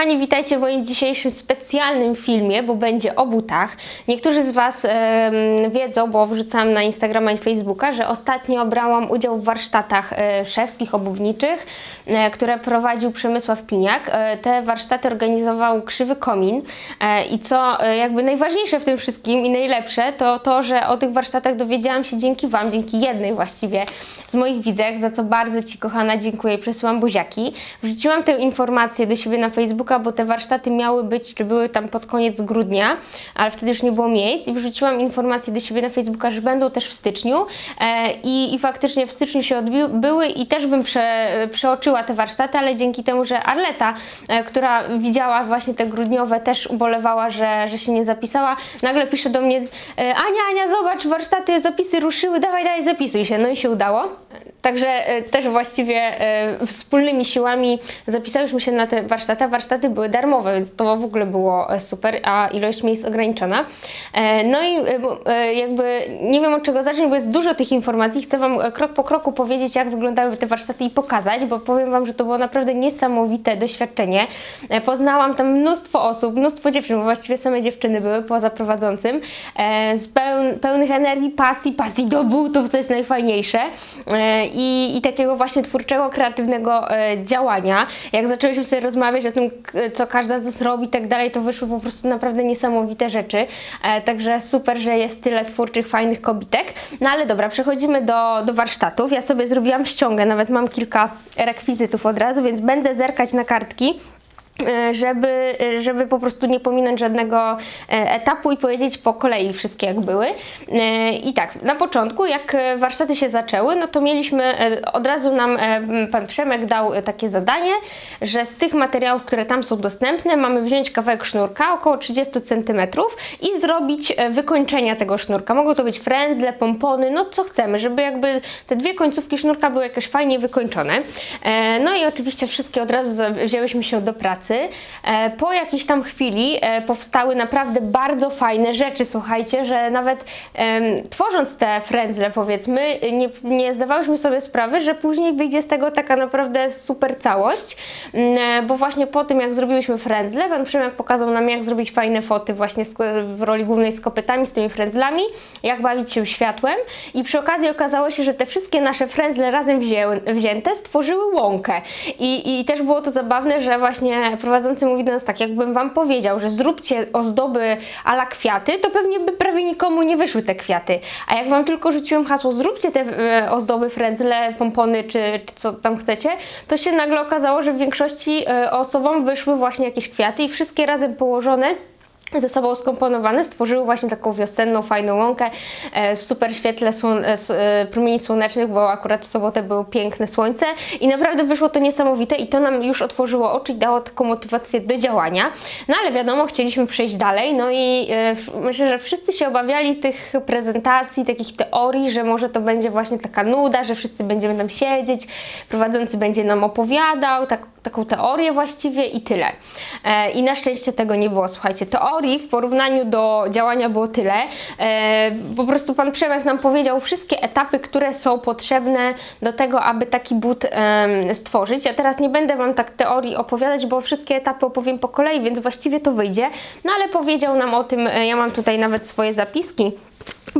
Kochani, witajcie w moim dzisiejszym specjalnym filmie, bo będzie o butach. Niektórzy z Was wiedzą, bo wrzucałam na Instagrama i Facebooka, że ostatnio brałam udział w warsztatach e, szewskich, obuwniczych, e, które prowadził Przemysław Piniak. E, te warsztaty organizował Krzywy Komin i co jakby najważniejsze w tym wszystkim i najlepsze, to to, że o tych warsztatach dowiedziałam się dzięki Wam, dzięki jednej właściwie z moich widzek, za co bardzo Ci kochana dziękuję i przesyłam buziaki. Wrzuciłam tę informację do siebie na Facebooka, bo te warsztaty miały być, czy były tam pod koniec grudnia, ale wtedy już nie było miejsc i wrzuciłam informację do siebie na Facebooka, że będą też w styczniu e, i, i faktycznie w styczniu się odbyły i też bym prze, przeoczyła te warsztaty, ale dzięki temu, że Arleta, e, która widziała właśnie te grudniowe, też ubolewała, że, że się nie zapisała, nagle pisze do mnie e, Ania, Ania, zobacz, warsztaty, zapisy ruszyły, dawaj, dawaj, zapisuj się. No i się udało. Także też właściwie wspólnymi siłami zapisałyśmy się na te warsztaty. Warsztaty były darmowe, więc to w ogóle było e, super, a ilość miejsc ograniczona. E, No i e, jakby nie wiem od czego zacząć, bo jest dużo tych informacji. Chcę Wam krok po kroku powiedzieć, jak wyglądały te warsztaty i pokazać, bo powiem Wam, że to było naprawdę niesamowite doświadczenie. Poznałam tam mnóstwo osób, mnóstwo dziewczyn, bo właściwie same dziewczyny były poza prowadzącym, z peł, pełnych energii, pasji, pasji do butów, co jest najfajniejsze i, i takiego właśnie twórczego, kreatywnego działania. Jak zaczęliśmy sobie rozmawiać o tym, co każda z nas robi i tak dalej, to wyszły po prostu naprawdę niesamowite rzeczy. E, Także super, że jest tyle twórczych, fajnych kobitek. No ale dobra, przechodzimy do, do warsztatów. Ja sobie zrobiłam ściągę, nawet mam kilka rekwizytów od razu, więc będę zerkać na kartki e, żeby, żeby po prostu nie pominąć żadnego e, etapu i powiedzieć po kolei wszystkie jak były. E, I tak, na początku jak e, warsztaty się zaczęły, no to mieliśmy, e, od razu nam e, pan Przemek dał e, takie zadanie, że z tych materiałów, które tam są dostępne, mamy wziąć kawałek sznurka, około 30 cm i zrobić e, wykończenia tego sznurka. Mogą to być frędzle, pompony, no co chcemy, żeby jakby te dwie końcówki sznurka były jakoś fajnie wykończone. E, No i oczywiście wszystkie od razu wzięłyśmy się do pracy. E, Po jakiejś tam chwili e, powstały naprawdę bardzo fajne rzeczy, słuchajcie, że nawet tworząc te frędzle powiedzmy, nie, nie zdawałyśmy sobie sprawy, że później wyjdzie z tego taka naprawdę super całość, Mm, e, bo właśnie po tym jak zrobiłyśmy frędzle, pan Przemek pokazał nam jak zrobić fajne foty właśnie w roli głównej z kopytami, z tymi frędzlami, jak bawić się światłem. I przy okazji okazało się, że te wszystkie nasze frędzle razem wzięte stworzyły łąkę. I, i też było to zabawne, że właśnie prowadzący mówi do nas tak, jakbym wam powiedział, że zróbcie ozdoby ala kwiaty, to pewnie by prawie nikomu nie wyszły te kwiaty, a jak wam tylko rzuciłem hasło, zróbcie te e, ozdoby, frędzle, pompony czy, czy co tam chcecie, to się nagle okazało, że w większości e, osobom wyszły właśnie jakieś kwiaty i wszystkie razem położone ze sobą skomponowane stworzyły właśnie taką wiosenną, fajną łąkę e, w super świetle słon- e, e, promieni słonecznych, bo akurat w sobotę było piękne słońce i naprawdę wyszło to niesamowite i to nam już otworzyło oczy i dało taką motywację do działania. No ale wiadomo, chcieliśmy przejść dalej, no i myślę, że wszyscy się obawiali tych prezentacji, takich teorii, że może to będzie właśnie taka nuda, że wszyscy będziemy tam siedzieć, prowadzący będzie nam opowiadał, tak, taką teorię właściwie i tyle. E, I na szczęście tego nie było, słuchajcie, teorii w porównaniu do działania było tyle. E, po prostu pan Przemek nam powiedział wszystkie etapy, które są potrzebne do tego, aby taki but em, stworzyć. Ja teraz nie będę wam tak teorii opowiadać, bo wszystkie etapy opowiem po kolei, więc właściwie to wyjdzie. No ale powiedział nam o tym, e, ja mam tutaj nawet swoje zapiski.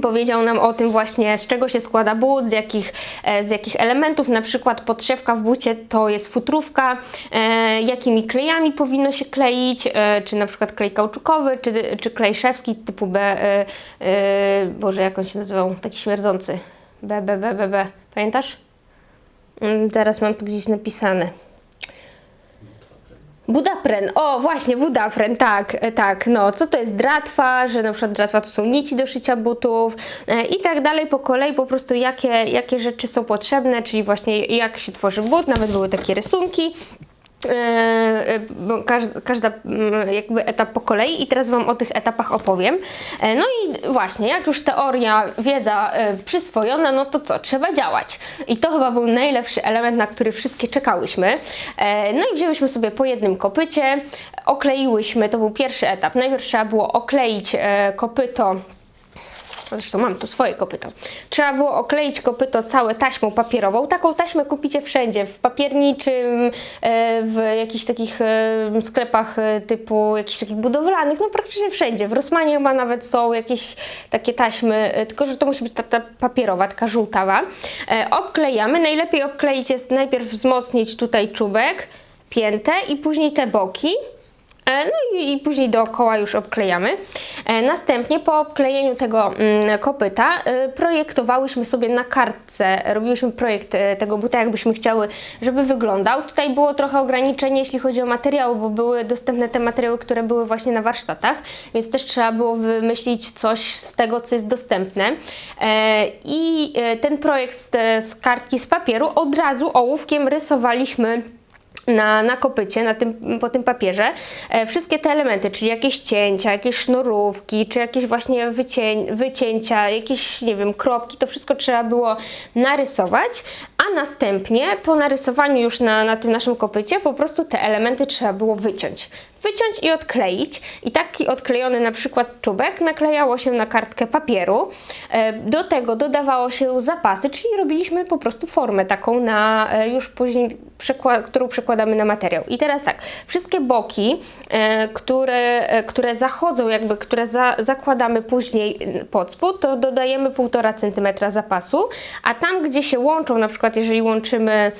Powiedział nam o tym właśnie, z czego się składa but, z jakich, e, z jakich elementów, na przykład podszewka w bucie to jest futrówka, e, jakimi klejami powinno się kleić, e, czy na przykład klej kauczukowy, czy, czy klej szewski typu B, e, e, Boże jak on się nazywał, taki śmierdzący, B, B, B, B, B, pamiętasz? Mm, Zaraz mam tu gdzieś napisane. Budapren, o właśnie, Budapren, tak, tak, no, co to jest dratwa, że na przykład dratwa to są nici do szycia butów e, i tak dalej po kolei, po prostu jakie, jakie rzeczy są potrzebne, czyli właśnie jak się tworzy but, nawet były takie rysunki. E, e, każda mm, jakby etap po kolei i teraz Wam o tych etapach opowiem. E, No i właśnie, jak już teoria, wiedza przyswojona, no to co, trzeba działać. I to chyba był najlepszy element, na który wszystkie czekałyśmy. No i wzięłyśmy sobie po jednym kopycie, okleiłyśmy, to był pierwszy etap. Najpierw trzeba było okleić kopyto Zresztą mam tu swoje kopyto. Trzeba było okleić kopyto całe taśmą papierową. Taką taśmę kupicie wszędzie, w papierniczym, e, w jakichś takich e, sklepach e, typu jakichś takich budowlanych, no praktycznie wszędzie. W Rosmanie chyba nawet są jakieś takie taśmy, tylko że to musi być ta, ta papierowa, taka żółtawa. Obklejamy. Najlepiej obkleić jest najpierw wzmocnić tutaj czubek, piętę i później te boki. E, No i, i później dookoła już obklejamy. E, Następnie po obklejeniu tego mm, kopyta e, projektowałyśmy sobie na kartce, robiłyśmy projekt tego buta, jakbyśmy chciały, żeby wyglądał. Tutaj było trochę ograniczenie, jeśli chodzi o materiały, bo były dostępne te materiały, które były właśnie na warsztatach, więc też trzeba było wymyślić coś z tego, co jest dostępne. I ten projekt z, z kartki z papieru od razu ołówkiem rysowaliśmy na, na kopycie, na tym, po tym papierze, e, wszystkie te elementy, czyli jakieś cięcia, jakieś sznurówki, czy jakieś właśnie wycię, wycięcia, jakieś, nie wiem, kropki, to wszystko trzeba było narysować, a następnie po narysowaniu już na, na tym naszym kopycie, po prostu te elementy trzeba było wyciąć. Wyciąć i odkleić. I taki odklejony na przykład czubek naklejało się na kartkę papieru. E, Do tego dodawało się zapasy, czyli robiliśmy po prostu formę taką na e, już później, którą przekładamy na materiał. I teraz tak, wszystkie boki, e, które, które zachodzą, jakby, które za, zakładamy później pod spód, to dodajemy 1,5 cm zapasu, a tam, gdzie się łączą, na przykład jeżeli łączymy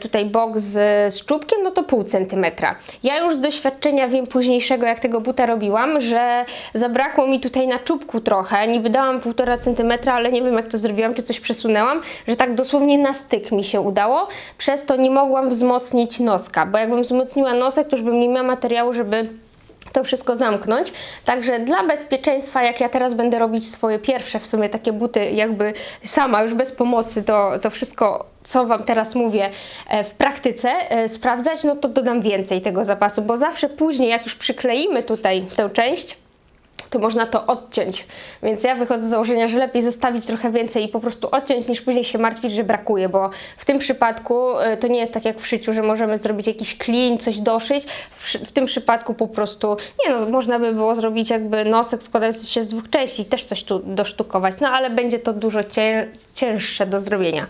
tutaj bok z, z czubkiem, no to pół centymetra. Ja już z doświadczenia wiem późniejszego, jak tego buta robiłam, że zabrakło mi tutaj na czubku trochę, niby dałam 1,5 cm, ale nie wiem jak to zrobiłam, czy coś przesunęłam, że tak dosłownie na styk mi się udało, przez to nie mogłam wzmocnić noska, bo jakbym wzmocniła nosek, to już bym nie miała materiału, żeby to wszystko zamknąć. Także dla bezpieczeństwa, jak ja teraz będę robić swoje pierwsze w sumie takie buty, jakby sama, już bez pomocy, to, to wszystko, co Wam teraz mówię, e, w praktyce e, sprawdzać, no to dodam więcej tego zapasu, bo zawsze później, jak już przykleimy tutaj tę część, to można to odciąć. Więc ja wychodzę z założenia, że lepiej zostawić trochę więcej i po prostu odciąć, niż później się martwić, że brakuje, bo w tym przypadku y, to nie jest tak jak w szyciu, że możemy zrobić jakiś klin, coś doszyć. W, w tym przypadku po prostu, nie no, można by było zrobić jakby nosek składający się z dwóch części, też coś tu dosztukować, no ale będzie to dużo cię, cięższe do zrobienia.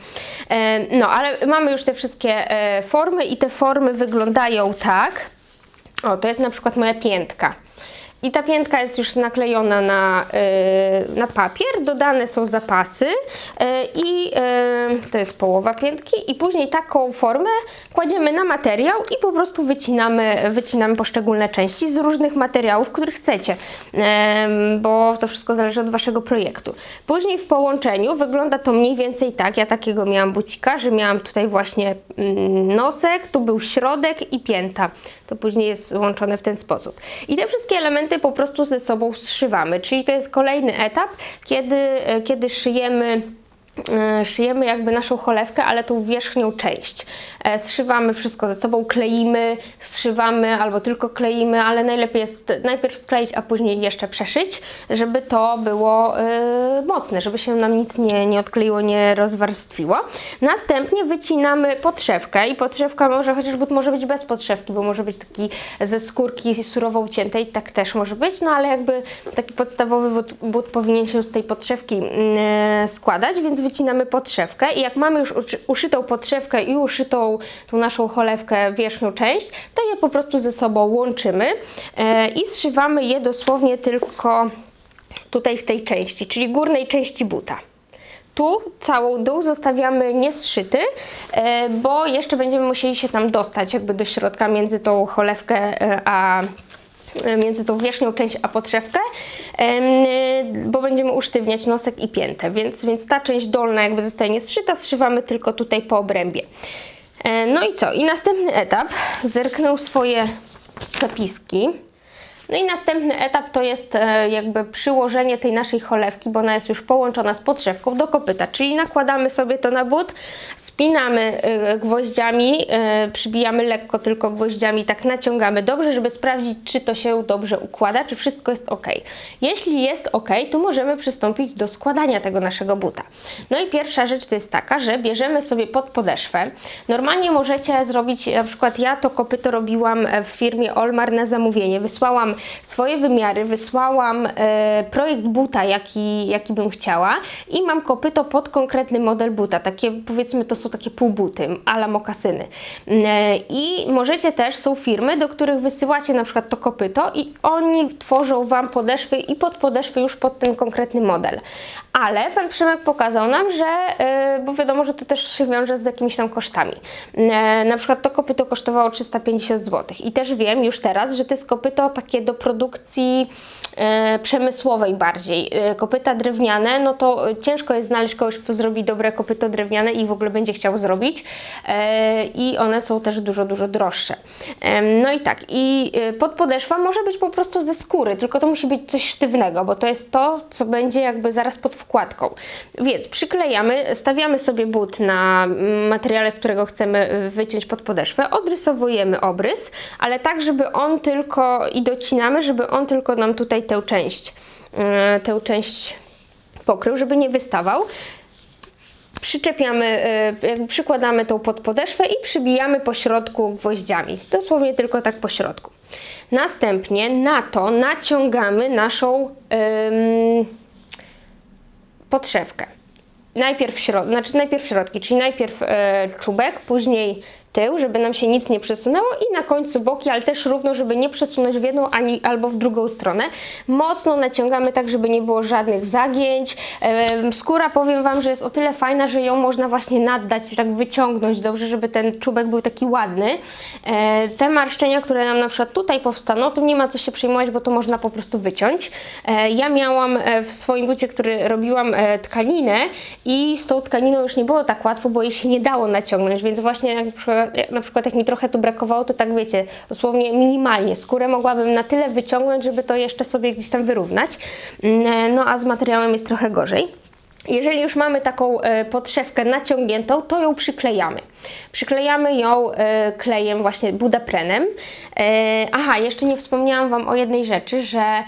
E, no, ale mamy już te wszystkie e, formy i te formy wyglądają tak. O, to jest na przykład moja piętka. I ta piętka jest już naklejona na, y, na papier, dodane są zapasy y, i y, to jest połowa piętki i później taką formę kładziemy na materiał i po prostu wycinamy, wycinamy poszczególne części z różnych materiałów, których chcecie, bo to wszystko zależy od Waszego projektu. Później w połączeniu wygląda to mniej więcej tak, ja takiego miałam bucika, że miałam tutaj właśnie mm, nosek, tu był środek i pięta. To później jest łączone w ten sposób. I te wszystkie elementy po prostu ze sobą zszywamy, czyli to jest kolejny etap, kiedy, e, kiedy szyjemy szyjemy jakby naszą cholewkę, ale tą wierzchnią część. E, Zszywamy wszystko ze sobą, kleimy, zszywamy albo tylko kleimy, ale najlepiej jest najpierw skleić, a później jeszcze przeszyć, żeby to było e, mocne, żeby się nam nic nie, nie odkleiło, nie rozwarstwiło. Następnie wycinamy podszewkę i podszewka może, chociaż but może być bez podszewki, bo może być taki ze skórki surowo uciętej, tak też może być, no ale jakby taki podstawowy but, but powinien się z tej podszewki mm, składać, więc wycinamy podszewkę i jak mamy już uszy- uszytą podszewkę i uszytą tą naszą cholewkę wierzchnią część, to je po prostu ze sobą łączymy e, i zszywamy je dosłownie tylko tutaj w tej części, czyli górnej części buta. Tu całą dół zostawiamy niezszyty, e, bo jeszcze będziemy musieli się tam dostać jakby do środka między tą cholewkę e, a między tą wierzchnią część a podszewkę, e, bo będziemy usztywniać nosek i piętę, więc, więc ta część dolna jakby zostaje niezszyta, zszywamy tylko tutaj po obrębie. E, No i co? I następny etap, zerknął swoje zapiski. No i następny etap to jest e, jakby przyłożenie tej naszej cholewki, bo ona jest już połączona z podszewką do kopyta, czyli nakładamy sobie to na but, spinamy e, gwoździami, e, przybijamy lekko tylko gwoździami, tak naciągamy dobrze, żeby sprawdzić, czy to się dobrze układa, czy wszystko jest ok. Jeśli jest ok, to możemy przystąpić do składania tego naszego buta. No i pierwsza rzecz to jest taka, że bierzemy sobie pod podeszwę. Normalnie możecie zrobić, na przykład ja to kopyto robiłam w firmie Olmar na zamówienie. Wysłałam swoje wymiary, wysłałam e, projekt buta, jaki, jaki bym chciała i mam kopyto pod konkretny model buta. Takie powiedzmy to są takie półbuty, ala mokasyny. E, I możecie też, są firmy, do których wysyłacie na przykład to kopyto i oni tworzą Wam podeszwy i pod podeszwy już pod ten konkretny model. Ale Pan Przemek pokazał nam, że, e, bo wiadomo, że to też się wiąże z jakimiś tam kosztami. E, Na przykład to kopyto kosztowało 350 zł i też wiem już teraz, że to jest kopyto takie do produkcji e, przemysłowej bardziej. E, Kopyta drewniane, no to e, ciężko jest znaleźć kogoś, kto zrobi dobre kopyto drewniane i w ogóle będzie chciał zrobić i one są też dużo, dużo droższe. No i tak, i podpodeszwa może być po prostu ze skóry, tylko to musi być coś sztywnego, bo to jest to, co będzie jakby zaraz pod wkładką. Więc przyklejamy, stawiamy sobie but na mm, materiale, z którego chcemy wyciąć podpodeszwę, odrysowujemy obrys, ale tak, żeby on tylko, i docinamy, żeby on tylko nam tutaj tę część, y, tę część pokrył, żeby nie wystawał przyczepiamy, y, jakby przykładamy tą podpodeszwę i przybijamy po środku gwoździami. Dosłownie tylko tak po środku. Następnie na to naciągamy naszą ym, podszewkę. Najpierw, środ- znaczy najpierw środki, czyli najpierw e, czubek, później tył, żeby nam się nic nie przesunęło i na końcu boki, ale też równo, żeby nie przesunąć w jedną ani albo w drugą stronę. Mocno naciągamy tak, żeby nie było żadnych zagięć. Skóra powiem Wam, że jest o tyle fajna, że ją można właśnie naddać, tak wyciągnąć dobrze, żeby ten czubek był taki ładny. E, te marszczenia, które nam na przykład tutaj powstaną, to nie ma co się przejmować, bo to można po prostu wyciąć. E, ja miałam e, w swoim bucie, który robiłam tkaninę i z tą tkaniną już nie było tak łatwo, bo jej się nie dało naciągnąć, więc właśnie jak na przykład, na przykład jak mi trochę tu brakowało, to tak wiecie, dosłownie minimalnie skórę mogłabym na tyle wyciągnąć, żeby to jeszcze sobie gdzieś tam wyrównać. Mm, No a z materiałem jest trochę gorzej. Jeżeli już mamy taką e, podszewkę naciągniętą, to ją przyklejamy. Przyklejamy ją e, klejem właśnie budaprenem. E, aha, jeszcze nie wspomniałam Wam o jednej rzeczy, że e,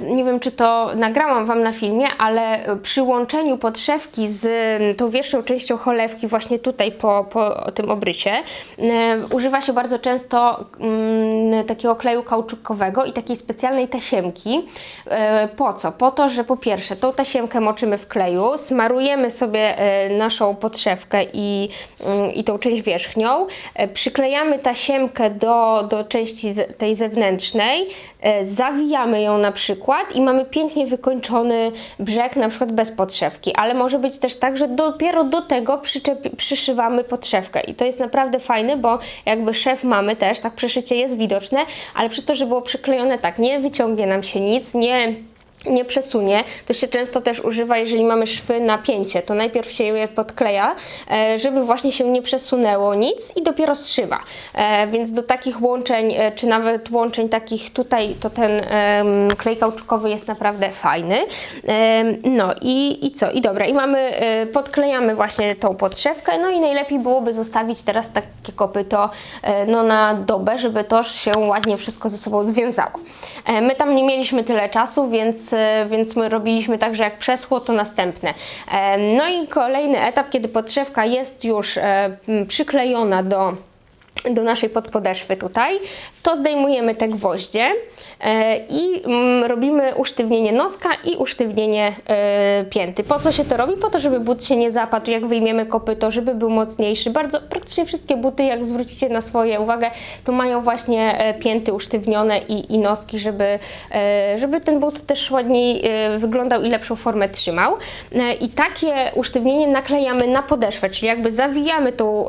nie wiem, czy to nagrałam Wam na filmie, ale przy łączeniu podszewki z mm, tą wierzchnią częścią cholewki, właśnie tutaj po, po tym obrysie, e, używa się bardzo często mm, takiego kleju kauczukowego i takiej specjalnej tasiemki. E, Po co? Po to, że po pierwsze tą tasiemkę moczymy w kleju, smarujemy sobie e, naszą podszewkę i, mm, i tą część wierzchnią, e, przyklejamy tasiemkę do, do części tej zewnętrznej, e, zawijamy ją na przykład i mamy pięknie wykończony brzeg, na przykład bez podszewki, ale może być też tak, że dopiero do tego przyszywamy podszewkę. I to jest naprawdę fajne, bo jakby szef mamy też, tak przeszycie jest widoczne, ale przez to, że było przyklejone tak, nie wyciągnie nam się nic, nie nie przesunie. To się często też używa, jeżeli mamy szwy na pięcie, to najpierw się je podkleja, e, żeby właśnie się nie przesunęło nic i dopiero zszywa. E, Więc do takich łączeń, e, czy nawet łączeń takich tutaj, to ten klej kauczukowy jest naprawdę fajny. No i, i co? I dobra, i mamy, podklejamy właśnie tą podszewkę, no i najlepiej byłoby zostawić teraz takie kopyto no, na dobę, żeby to się ładnie wszystko ze sobą związało. My tam nie mieliśmy tyle czasu, więc, e, więc my robiliśmy tak, że jak przeschło, to następne. E, No i kolejny etap, kiedy podszewka jest już e, przyklejona do do naszej podpodeszwy tutaj, to zdejmujemy te gwoździe e, i mm, robimy usztywnienie noska i usztywnienie e, pięty. Po co się to robi? Po to, żeby but się nie zapadł, jak wyjmiemy kopyto, żeby był mocniejszy. Bardzo, praktycznie wszystkie buty, jak zwrócicie na swoje uwagę, to mają właśnie e, pięty usztywnione i, i noski, żeby, żeby ten but też ładniej wyglądał i lepszą formę trzymał. I takie usztywnienie naklejamy na podeszwę, czyli jakby zawijamy tą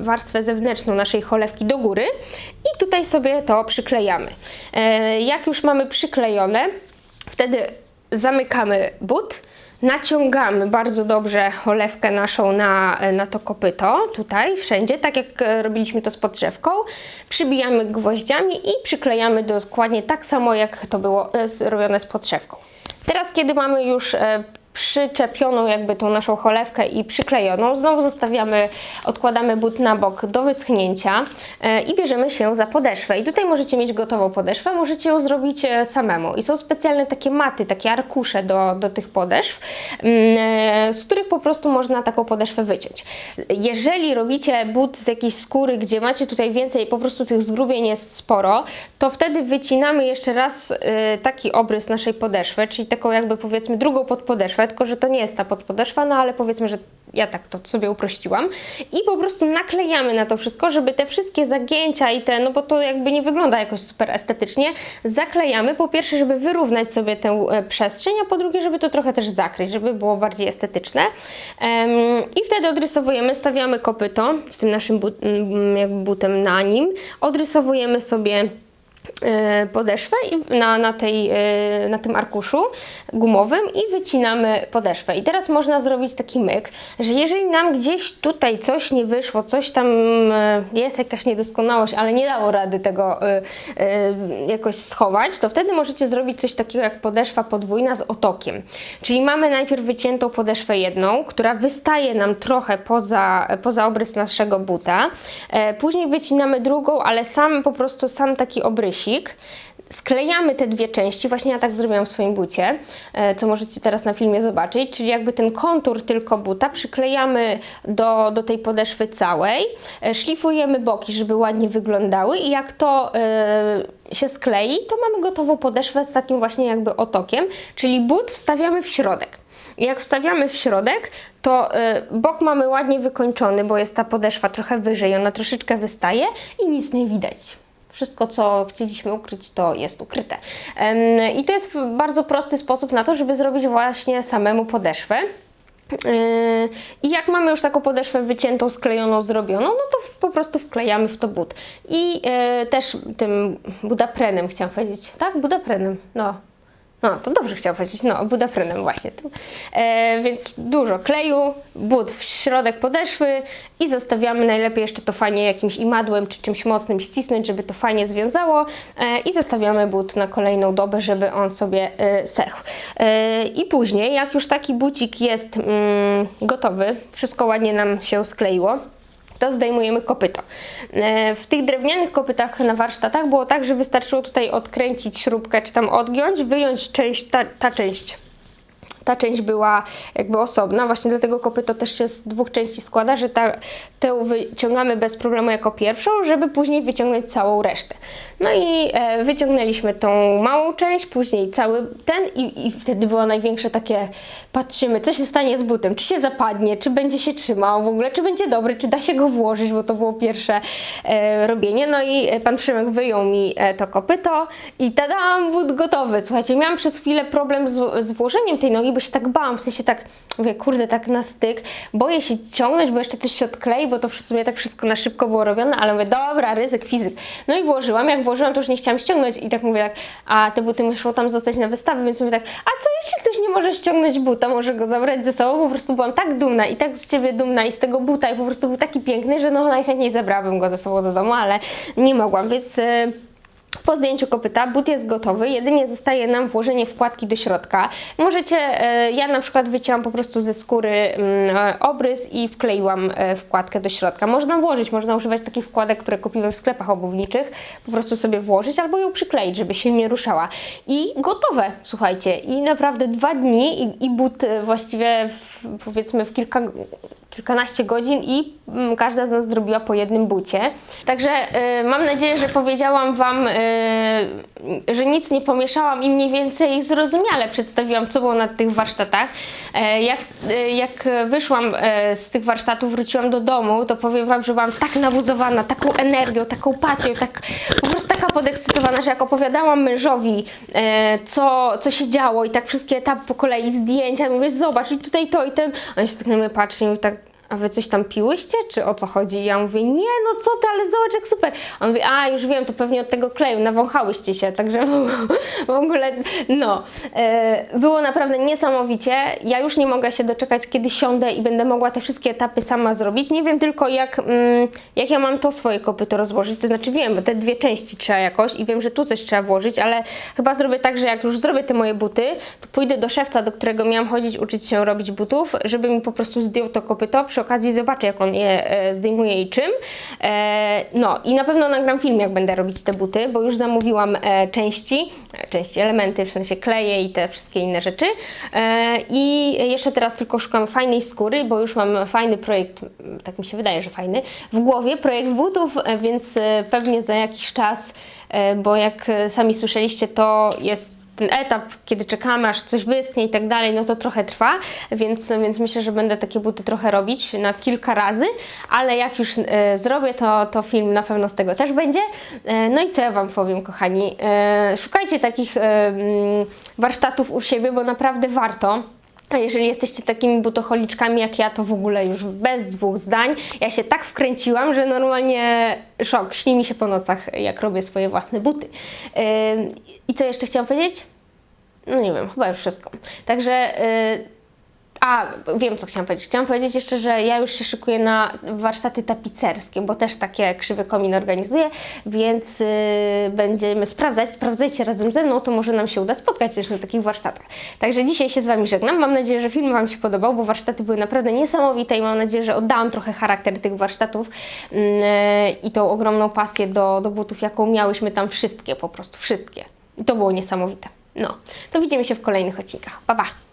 warstwę zewnętrzną naszej cholewki do góry i tutaj sobie to przyklejamy. E, Jak już mamy przyklejone, wtedy zamykamy but, naciągamy bardzo dobrze cholewkę naszą na, na to kopyto, tutaj wszędzie, tak jak robiliśmy to z podszewką, przybijamy gwoździami i przyklejamy dokładnie tak samo jak to było e, z- robione z podszewką. Teraz, kiedy mamy już e, przyczepioną jakby tą naszą cholewkę i przyklejoną. Znowu zostawiamy, odkładamy but na bok do wyschnięcia e, i bierzemy się za podeszwę. I tutaj możecie mieć gotową podeszwę, możecie ją zrobić e, samemu. I są specjalne takie maty, takie arkusze do, do tych podeszw, mm, e, z których po prostu można taką podeszwę wyciąć. Jeżeli robicie but z jakiejś skóry, gdzie macie tutaj więcej, po prostu tych zgrubień jest sporo, to wtedy wycinamy jeszcze raz taki obrys naszej podeszwy, czyli taką jakby powiedzmy drugą podpodeszwę, tylko że to nie jest ta podpodeszwa, no ale powiedzmy, że ja tak to sobie uprościłam. I po prostu naklejamy na to wszystko, żeby te wszystkie zagięcia i te, no bo to jakby nie wygląda jakoś super estetycznie, zaklejamy po pierwsze, żeby wyrównać sobie tę e, przestrzeń, a po drugie, żeby to trochę też zakryć, żeby było bardziej estetyczne. I wtedy odrysowujemy, stawiamy kopyto z tym naszym but, butem na nim, odrysowujemy sobie podeszwę i na, na, tej, e, na tym arkuszu gumowym i wycinamy podeszwę. I teraz można zrobić taki myk, że jeżeli nam gdzieś tutaj coś nie wyszło, coś tam e, jest jakaś niedoskonałość, ale nie dało rady tego e, e, jakoś schować, to wtedy możecie zrobić coś takiego jak podeszwa podwójna z otokiem. Czyli mamy najpierw wyciętą podeszwę jedną, która wystaje nam trochę poza, poza obrys naszego buta. E, Później wycinamy drugą, ale sam po prostu sam taki Sklejamy te dwie części, właśnie ja tak zrobiłam w swoim bucie, e, co możecie teraz na filmie zobaczyć, czyli jakby ten kontur tylko buta przyklejamy do, do tej podeszwy całej, e, szlifujemy boki, żeby ładnie wyglądały i jak to e, się sklei, to mamy gotową podeszwę z takim właśnie jakby otokiem, czyli but wstawiamy w środek. Jak wstawiamy w środek, to bok mamy ładnie wykończony, bo jest ta podeszwa trochę wyżej, ona troszeczkę wystaje i nic nie widać. Wszystko, co chcieliśmy ukryć, to jest ukryte. I to jest bardzo prosty sposób na to, żeby zrobić właśnie samemu podeszwę. Yy, I jak mamy już taką podeszwę wyciętą, sklejoną, zrobioną, no to po prostu wklejamy w to but. I yy, też tym budaprenem chciałam powiedzieć, tak? Budaprenem, no. No, to dobrze chciałam powiedzieć, no, budaprenem właśnie. Tu. E, więc dużo kleju, but w środek podeszwy i zostawiamy najlepiej jeszcze to fajnie jakimś imadłem czy czymś mocnym ścisnąć, żeby to fajnie związało e, i zostawiamy but na kolejną dobę, żeby on sobie e, sechł. E, I później, jak już taki bucik jest mm, gotowy, wszystko ładnie nam się skleiło, to zdejmujemy kopyto. E, W tych drewnianych kopytach na warsztatach było tak, że wystarczyło tutaj odkręcić śrubkę, czy tam odgiąć, wyjąć część, ta, ta część. Ta część była jakby osobna, właśnie dlatego kopyto też się z dwóch części składa, że ta, tę wyciągamy bez problemu jako pierwszą, żeby później wyciągnąć całą resztę. No i e, wyciągnęliśmy tą małą część, później cały ten i, i wtedy było największe takie, patrzymy, co się stanie z butem, czy się zapadnie, czy będzie się trzymał w ogóle, czy będzie dobry, czy da się go włożyć, bo to było pierwsze e, robienie. No i e, pan Przemek wyjął mi e, to kopyto i tadam, but gotowy. Słuchajcie, miałam przez chwilę problem z, z włożeniem tej nogi, bo się tak bałam, w sensie tak, mówię, kurde, tak na styk, boję się ciągnąć, bo jeszcze coś się odklei, bo to w sumie tak wszystko na szybko było robione, ale mówię, dobra, ryzyk, fizyk. No i włożyłam, jak włożyłam, to już nie chciałam ściągnąć i tak mówię tak, a te buty muszą tam zostać na wystawie, więc mówię tak, a co jeśli ktoś nie może ściągnąć buta, może go zabrać ze sobą, po prostu byłam tak dumna i tak z Ciebie dumna i z tego buta i po prostu był taki piękny, że no najchętniej zabrałabym go ze sobą do domu, ale nie mogłam, więc... Yy, po zdjęciu kopyta but jest gotowy, jedynie zostaje nam włożenie wkładki do środka. Możecie, e, ja na przykład wycięłam po prostu ze skóry mm, e, obrys i wkleiłam e, wkładkę do środka. Można włożyć, można używać takich wkładek, które kupiłem w sklepach obuwniczych, po prostu sobie włożyć albo ją przykleić, żeby się nie ruszała. I gotowe, słuchajcie, i naprawdę dwa dni i, i but właściwie w, powiedzmy w kilka kilkanaście godzin i mm, każda z nas zrobiła po jednym bucie. Także y, mam nadzieję, że powiedziałam Wam, y, że nic nie pomieszałam i mniej więcej zrozumiale przedstawiłam, co było na tych warsztatach. E, jak, y, jak wyszłam e, z tych warsztatów, wróciłam do domu, to powiem Wam, że byłam tak nabuzowana, taką energią, taką pasją, tak, po prostu taka podekscytowana, że jak opowiadałam mężowi, e, co, co się działo i tak wszystkie etapy po kolei, zdjęcia, mówię, zobacz, i tutaj to i ten, on się tak na mnie patrzy i tak, a wy coś tam piłyście, czy o co chodzi? Ja mówię, nie, no co ty, ale zobacz jak super. On mówi, a już wiem, to pewnie od tego kleju, nawąchałyście się, także w ogóle, no. E, Było naprawdę niesamowicie. Ja już nie mogę się doczekać, kiedy siądę i będę mogła te wszystkie etapy sama zrobić. Nie wiem tylko, jak, mm, jak ja mam to swoje kopyto rozłożyć, to znaczy wiem, bo te dwie części trzeba jakoś i wiem, że tu coś trzeba włożyć, ale chyba zrobię tak, że jak już zrobię te moje buty, to pójdę do szewca, do którego miałam chodzić, uczyć się robić butów, żeby mi po prostu zdjął to kopyto. Przy okazji zobaczę, jak on je e, zdejmuje i czym. E, no i na pewno nagram film, jak będę robić te buty, bo już zamówiłam e, części, części, elementy, w sensie kleje i te wszystkie inne rzeczy. I jeszcze teraz tylko szukam fajnej skóry, bo już mam fajny projekt, tak mi się wydaje, że fajny, w głowie, projekt butów, więc pewnie za jakiś czas, bo jak sami słyszeliście, to jest ten etap, kiedy czekamy, aż coś wyschnie i tak dalej, no to trochę trwa, więc, więc myślę, że będę takie buty trochę robić na kilka razy, ale jak już e, zrobię, to, to film na pewno z tego też będzie. E, no i co ja Wam powiem, kochani? E, szukajcie takich e, warsztatów u siebie, bo naprawdę warto. A jeżeli jesteście takimi butocholiczkami jak ja, to w ogóle już bez dwóch zdań. Ja się tak wkręciłam, że normalnie szok, śni mi się po nocach, jak robię swoje własne buty. Ym, I co jeszcze chciałam powiedzieć? No nie wiem, chyba już wszystko. Także. Yy, a, wiem co chciałam powiedzieć. Chciałam powiedzieć jeszcze, że ja już się szykuję na warsztaty tapicerskie, bo też takie krzywy komin organizuję, więc yy, będziemy sprawdzać. Sprawdzajcie razem ze mną, to może nam się uda spotkać też na takich warsztatach. Także dzisiaj się z Wami żegnam. Mam nadzieję, że film Wam się podobał, bo warsztaty były naprawdę niesamowite i mam nadzieję, że oddałam trochę charakter tych warsztatów yy, i tą ogromną pasję do, do butów, jaką miałyśmy tam wszystkie, po prostu wszystkie. I to było niesamowite. No, to widzimy się w kolejnych odcinkach. Pa, pa!